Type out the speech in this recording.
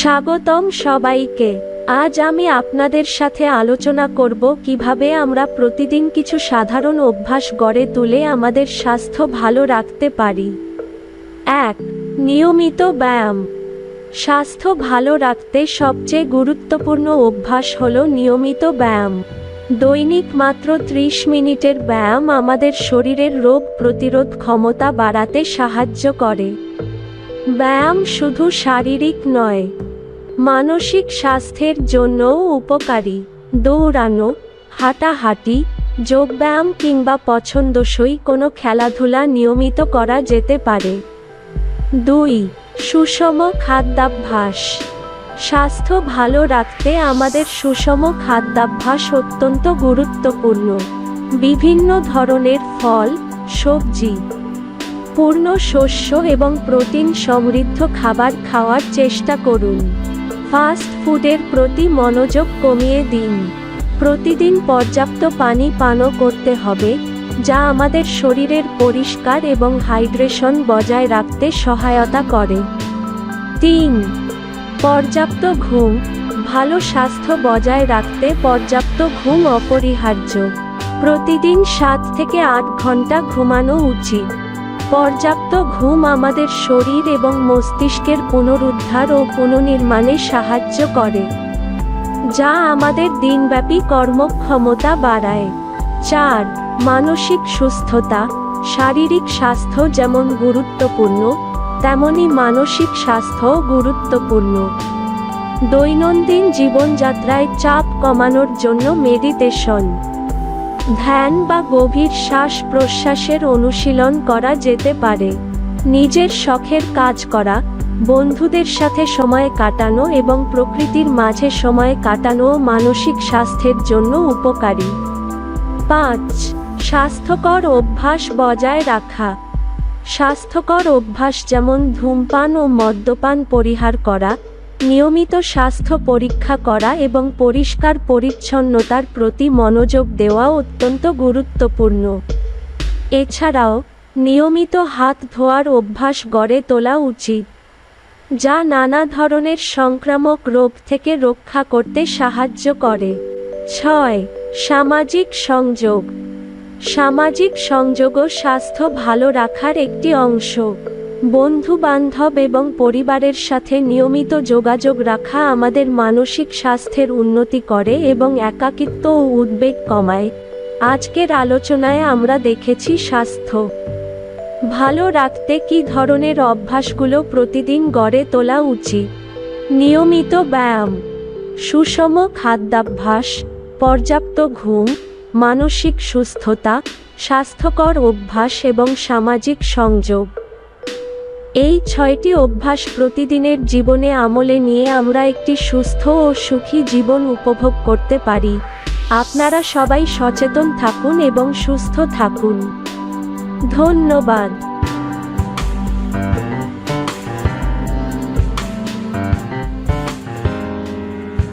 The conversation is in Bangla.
স্বাগতম সবাইকে। আজ আমি আপনাদের সাথে আলোচনা করব কীভাবে আমরা প্রতিদিন কিছু সাধারণ অভ্যাস গড়ে তুলে আমাদের স্বাস্থ্য ভালো রাখতে পারি। এক, নিয়মিত ব্যায়াম। স্বাস্থ্য ভালো রাখতে সবচেয়ে গুরুত্বপূর্ণ অভ্যাস হলো নিয়মিত ব্যায়াম। দৈনিক মাত্র ত্রিশ মিনিটের ব্যায়াম আমাদের শরীরের রোগ প্রতিরোধ ক্ষমতা বাড়াতে সাহায্য করে। ব্যায়াম শুধু শারীরিক নয় মানসিক স্বাস্থ্যের জন্যও উপকারী। দৌড়ানো, হাঁটাহাঁটি, যোগব্যায়াম কিংবা পছন্দসই কোনো খেলাধুলা নিয়মিত করা যেতে পারে। দুই, সুষম খাদ্যাভ্যাস। স্বাস্থ্য ভালো রাখতে আমাদের সুষম খাদ্যাভ্যাস অত্যন্ত গুরুত্বপূর্ণ। বিভিন্ন ধরনের ফল, সবজি, পূর্ণ শস্য এবং প্রোটিন সমৃদ্ধ খাবার খাওয়ার চেষ্টা করুন। ফাস্ট ফুডের প্রতি মনোযোগ কমিয়ে দিন। প্রতিদিন পর্যাপ্ত পানি পানও করতে হবে, যা আমাদের শরীরের পরিষ্কার এবং হাইড্রেশন বজায় রাখতে সহায়তা করে। তিন, পর্যাপ্ত ঘুম, ভালো স্বাস্থ্য বজায় রাখতে পর্যাপ্ত ঘুম অপরিহার্য। প্রতিদিন সাত থেকে আট ঘণ্টা ঘুমানো উচিত। পর্যাপ্ত ঘুম আমাদের শরীর এবং মস্তিষ্কের পুনরুদ্ধার ও পুনর্নির্মাণে সাহায্য করে, যা আমাদের দিনব্যাপী কর্মক্ষমতা বাড়ায়। চার, মানসিক সুস্থতা, শারীরিক স্বাস্থ্য যেমন গুরুত্বপূর্ণ, তেমনি মানসিক স্বাস্থ্যও গুরুত্বপূর্ণ। দৈনন্দিন জীবনযাত্রায় চাপ কমানোর জন্য মেডিটেশন। ধ্যান বা গভীর শ্বাস প্রশ্বাসের অনুশীলন করা যেতে পারে। নিজের শখের কাজ করা, বন্ধুদের সাথে সময় কাটানো এবং প্রকৃতির মাঝে সময় কাটানো মানসিক স্বাস্থ্যের জন্য উপকারী। পাঁচ, স্বাস্থ্যকর অভ্যাস বজায় রাখা। স্বাস্থ্যকর অভ্যাস যেমন ধূমপান ও মদ্যপান পরিহার করা নিয়মিত স্বাস্থ্য পরীক্ষা করা এবং পরিষ্কার পরিচ্ছন্নতার প্রতি মনোযোগ দেওয়া অত্যন্ত গুরুত্বপূর্ণ। এছাড়াও, নিয়মিত হাত ধোয়ার অভ্যাস গড়ে তোলা উচিত, যা নানা ধরনের সংক্রামক রোগ থেকে রক্ষা করতে সাহায্য করে। ছয়, সামাজিক সংযোগ। সামাজিক সংযোগও স্বাস্থ্য ভালো রাখার একটি অংশ। বন্ধু বান্ধব এবং পরিবারের সাথে নিয়মিত যোগাযোগ রাখা আমাদের মানসিক স্বাস্থ্যের উন্নতি করে এবং একাকিত্ব ও উদ্বেগ কমায়। আজকের আলোচনায় আমরা দেখেছি স্বাস্থ্য। ভালো রাখতে কী ধরনের অভ্যাসগুলো প্রতিদিন গড়ে তোলা উচিত? নিয়মিত ব্যায়াম, সুষম খাদ্যাভ্যাস, পর্যাপ্ত ঘুম, মানসিক সুস্থতা, স্বাস্থ্যকর অভ্যাস এবং সামাজিক সংযোগ। এই ছয়টি অভ্যাস প্রতিদিনের জীবনে আমলে নিয়ে আমরা একটি সুস্থ ও সুখী জীবন উপভোগ করতে পারি। আপনারা সবাই সচেতন থাকুন এবং সুস্থ থাকুন। ধন্যবাদ।